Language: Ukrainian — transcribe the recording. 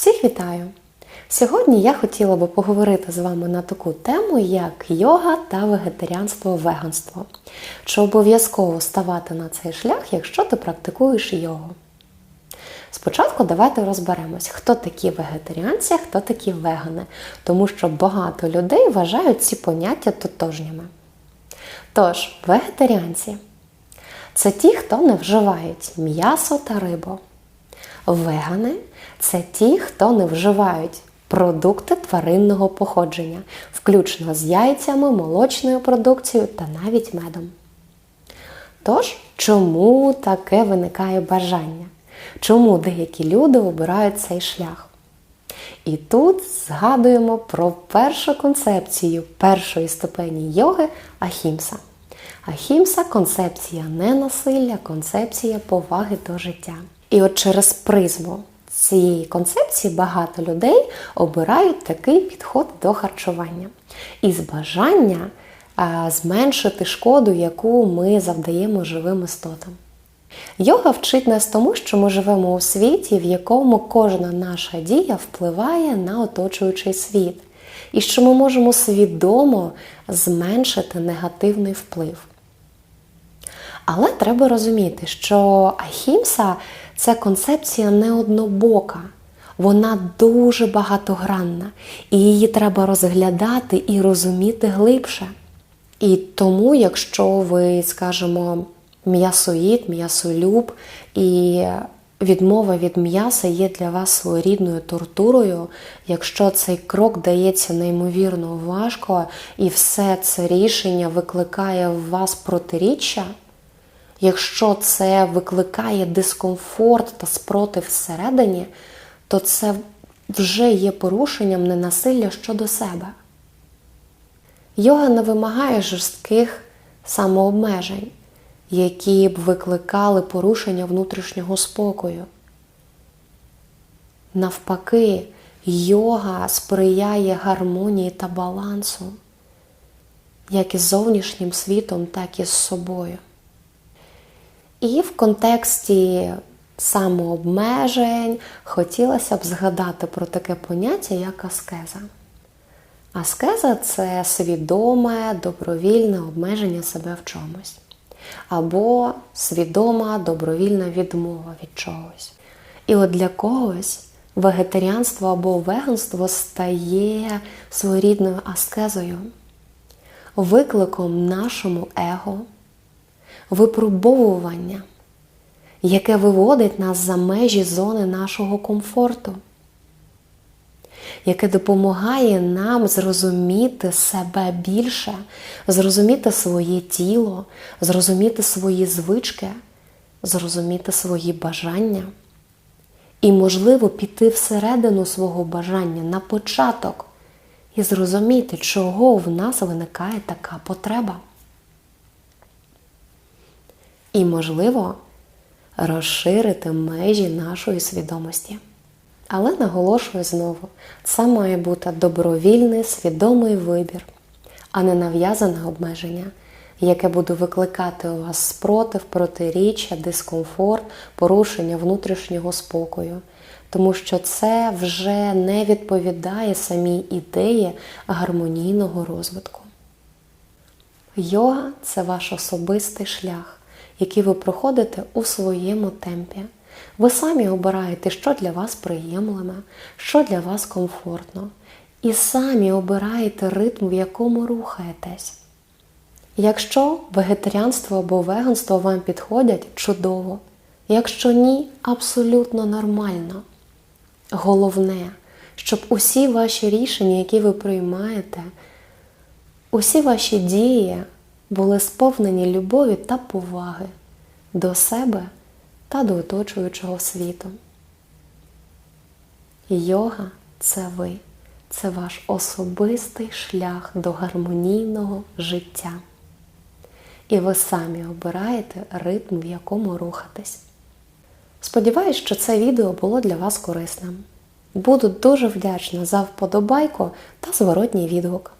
Всіх вітаю! Сьогодні я хотіла би поговорити з вами на таку тему, як йога та вегетаріанство веганство. Чи обов'язково ставати на цей шлях, якщо ти практикуєш йогу? Спочатку давайте розберемось, хто такі вегетаріанці, хто такі вегани, тому що багато людей вважають ці поняття тотожніми. Тож, вегетаріанці це ті, хто не вживають м'ясо та рибу. Вегани це ті, хто не вживають продукти тваринного походження, включно з яйцями, молочною продукцією та навіть медом. Тож, чому таке виникає бажання? Чому деякі люди обирають цей шлях? І тут згадуємо про першу концепцію першої ступені йоги Ахімса. Ахімса концепція ненасилля, концепція поваги до життя. І от через призму цієї концепції багато людей обирають такий підход до харчування. Із бажання зменшити шкоду, яку ми завдаємо живим істотам. Йога вчить нас тому, що ми живемо у світі, в якому кожна наша дія впливає на оточуючий світ, і що ми можемо свідомо зменшити негативний вплив. Але треба розуміти, що ахімса це концепція не однобока, вона дуже багатогранна, і її треба розглядати і розуміти глибше. І тому, якщо ви, скажімо, м'ясоїд, м'ясолюб, і відмова від м'яса є для вас своєрідною тортурою, якщо цей крок дається неймовірно важко, і все це рішення викликає в вас протиріччя, якщо це викликає дискомфорт та спротив всередині, то це вже є порушенням ненасилля щодо себе. Йога не вимагає жорстких самообмежень, які б викликали порушення внутрішнього спокою. Навпаки, йога сприяє гармонії та балансу, як із зовнішнім світом, так і з собою. І в контексті самообмежень хотілося б згадати про таке поняття, як аскеза. Аскеза це свідоме, добровільне обмеження себе в чомусь. Або свідома добровільна відмова від чогось. І от для когось вегетаріанство або веганство стає своєрідною аскезою, викликом нашому его, випробовування, яке виводить нас за межі зони нашого комфорту яке допомагає нам зрозуміти себе більше, зрозуміти своє тіло, зрозуміти свої звички, зрозуміти свої бажання. І, можливо, піти всередину свого бажання на початок і зрозуміти, чого в нас виникає така потреба. І, можливо, розширити межі нашої свідомості. Але наголошую знову, це має бути добровільний, свідомий вибір, а не нав'язане обмеження, яке буде викликати у вас спротив, протиріччя, дискомфорт, порушення внутрішнього спокою. Тому що це вже не відповідає самій ідеї гармонійного розвитку. Йога це ваш особистий шлях, який ви проходите у своєму темпі. Ви самі обираєте, що для вас приємлиме, що для вас комфортно. І самі обираєте ритм, в якому рухаєтесь. Якщо вегетаріанство або веганство вам підходять, чудово. Якщо ні, абсолютно нормально. Головне, щоб усі ваші рішення, які ви приймаєте, усі ваші дії були сповнені любові та поваги до себе та до оточуючого світу. Йога це ви, це ваш особистий шлях до гармонійного життя. І ви самі обираєте ритм, в якому рухатись. Сподіваюсь, що це відео було для вас корисним. Буду дуже вдячна за вподобайку та зворотній відгук.